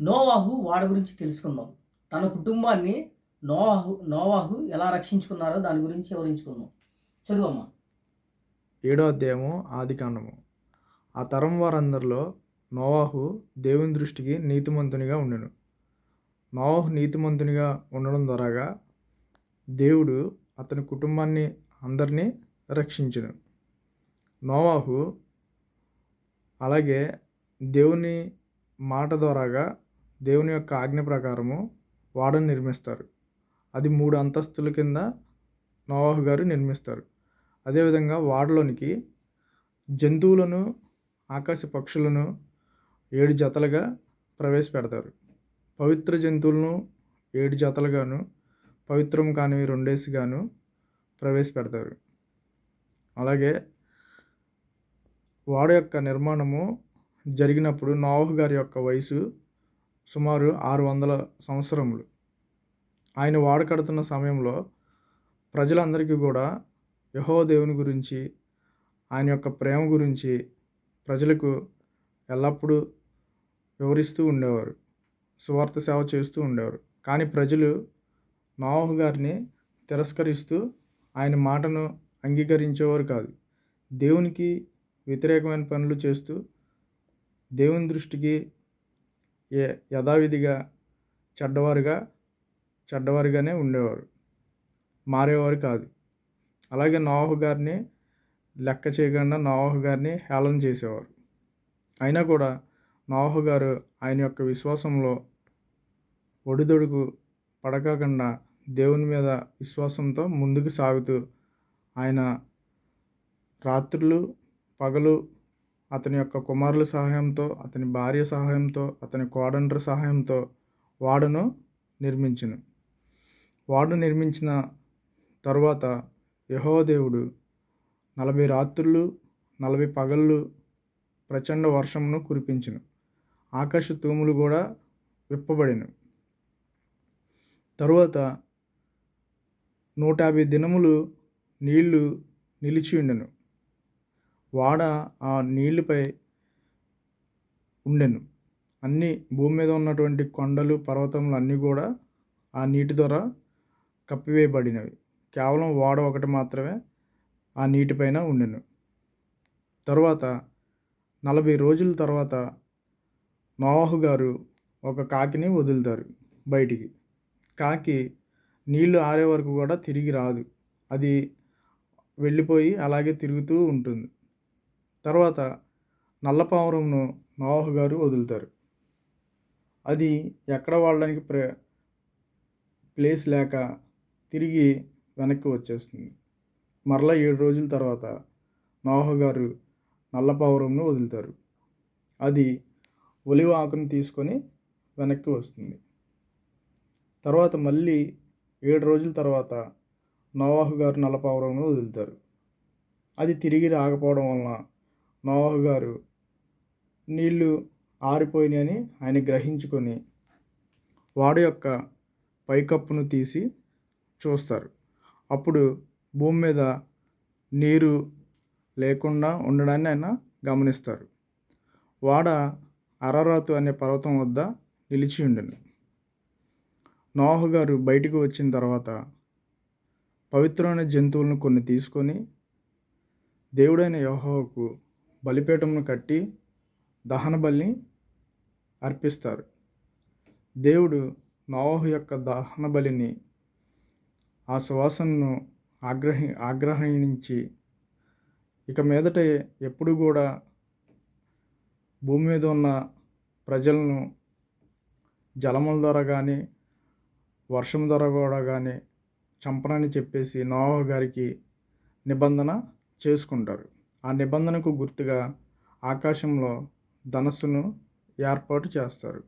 నోవాహు వాడి గురించి తెలుసుకుందాం. తన కుటుంబాన్ని నోవాహు నోవాహు ఎలా రక్షించుకున్నారో దాని గురించి వివరించుకుందాం. చదువమ్మా. ఏడో అధ్యాయము ఆది కాండము. ఆ తరం వారందరిలో నోవాహు దేవుని దృష్టికి నీతిమంతునిగా ఉండెను. నోవాహు నీతిమంతునిగా ఉండడం ద్వారాగా దేవుడు అతని కుటుంబాన్ని అందరినీ రక్షించను. నోవాహు అలాగే దేవుని మాట ద్వారాగా దేవుని యొక్క ఆజ్ఞ ప్రకారము వాడను నిర్మిస్తారు. అది మూడు అంతస్తుల కింద నోవాహు గారు నిర్మిస్తారు. అదేవిధంగా వాడలోనికి జంతువులను ఆకాశ పక్షులను ఏడు జతలుగా ప్రవేశపెడతారు. పవిత్ర జంతువులను ఏడు జతలుగాను పవిత్రం కానివి రెండేసిగాను ప్రవేశపెడతారు. అలాగే వాడ యొక్క నిర్మాణము జరిగినప్పుడు నోవాహు గారి యొక్క వయసు సుమారు ఆరు వందల సంవత్సరములు. ఆయన వాడుకడుతున్న సమయంలో ప్రజలందరికీ కూడా యహో దేవుని గురించి ఆయన యొక్క ప్రేమ గురించి ప్రజలకు ఎల్లప్పుడూ వివరిస్తూ ఉండేవారు. సువార్త సేవ చేస్తూ ఉండేవారు. కానీ ప్రజలు నోహు గారిని తిరస్కరిస్తూ ఆయన మాటను అంగీకరించేవారు కాదు. దేవునికి వ్యతిరేకమైన పనులు చేస్తూ దేవుని దృష్టికి యథావిధిగా చెడ్డవారుగా చెడ్డవారుగానే ఉండేవారు. మారేవారు కాదు. అలాగే నోవాహు గారిని లెక్క చేయకుండా నోవాహు గారిని హేళన చేసేవారు. అయినా కూడా నోవాహు గారు ఆయన యొక్క విశ్వాసంలో ఒడిదొడుకు పడకాకుండా దేవుని మీద విశ్వాసంతో ముందుకు సాగుతూ ఆయన రాత్రులు పగలు అతని యొక్క కుమారుల సహాయంతో అతని భార్య సహాయంతో అతని కోడండ్ర సహాయంతో వాడను నిర్మించును. వాడు నిర్మించిన తరువాత యహోదేవుడు నలభై రాత్రులు నలభై పగళ్ళు ప్రచండ వర్షమును కురిపించును. ఆకాశ తూములు కూడా విప్పబడిను. తరువాత నూట యాభై దినములు నీళ్ళు నిలిచి ఉండను. వాడ ఆ నీళ్ళపై ఉండెను. అన్ని భూమి మీద ఉన్నటువంటి కొండలు పర్వతములు అన్నీ కూడా ఆ నీటి ద్వారా కప్పివేయబడినవి. కేవలం వాడ ఒకటి మాత్రమే ఆ నీటిపైన ఉండెను. తర్వాత నలభై రోజుల తర్వాత నోవాహు గారు ఒక కాకిని వదులుతారు బయటికి. కాకి నీళ్ళు ఆరే వరకు కూడా తిరిగి రాదు. అది వెళ్ళిపోయి అలాగే తిరుగుతూ ఉంటుంది. తర్వాత నల్లపావురంను నోవాహు గారు వదులుతారు. అది ఎక్కడ వాడడానికి ప్రే ప్లేస్ లేక తిరిగి వెనక్కి వచ్చేస్తుంది. మరలా ఏడు రోజుల తర్వాత నోవాహు గారు నల్లపావురంను వదులుతారు. అది ఒలివ ఆకును తీసుకొని వెనక్కి వస్తుంది. తర్వాత మళ్ళీ ఏడు రోజుల తర్వాత నోవాహు గారు నల్లపావురంను వదులుతారు. అది తిరిగి రాకపోవడం వలన నోవాహు గారు నీళ్ళు ఆరిపోయినాయని ఆయన గ్రహించుకొని వాడ యొక్క పైకప్పును తీసి చూస్తారు. అప్పుడు భూమి మీద నీరు లేకుండా ఉండడాన్ని ఆయన గమనిస్తారు. వాడ అరరాతు అనే పర్వతం వద్ద నిలిచి ఉండను. నోహ గారు బయటకు వచ్చిన తర్వాత పవిత్రమైన జంతువులను కొన్ని తీసుకొని దేవుడైన యోహోకు బలిపీఠమును కట్టి దహన బలిని అర్పిస్తారు. దేవుడు నోవహు యొక్క దహన బలిని ఆ సువాసనను ఆగ్రహి ఆగ్రహించి ఇక మీదట ఎప్పుడు కూడా భూమి మీద ఉన్న ప్రజలను జలముల ద్వారా కానీ వర్షం ద్వారా కూడా కానీ చంపనని చెప్పేసి నోవహు గారికి నిబంధన చేసుకుంటారు. ఆ నిబంధనకు గుర్తుగా ఆకాశంలో ధనస్సును ఏర్పాటు చేస్తారు.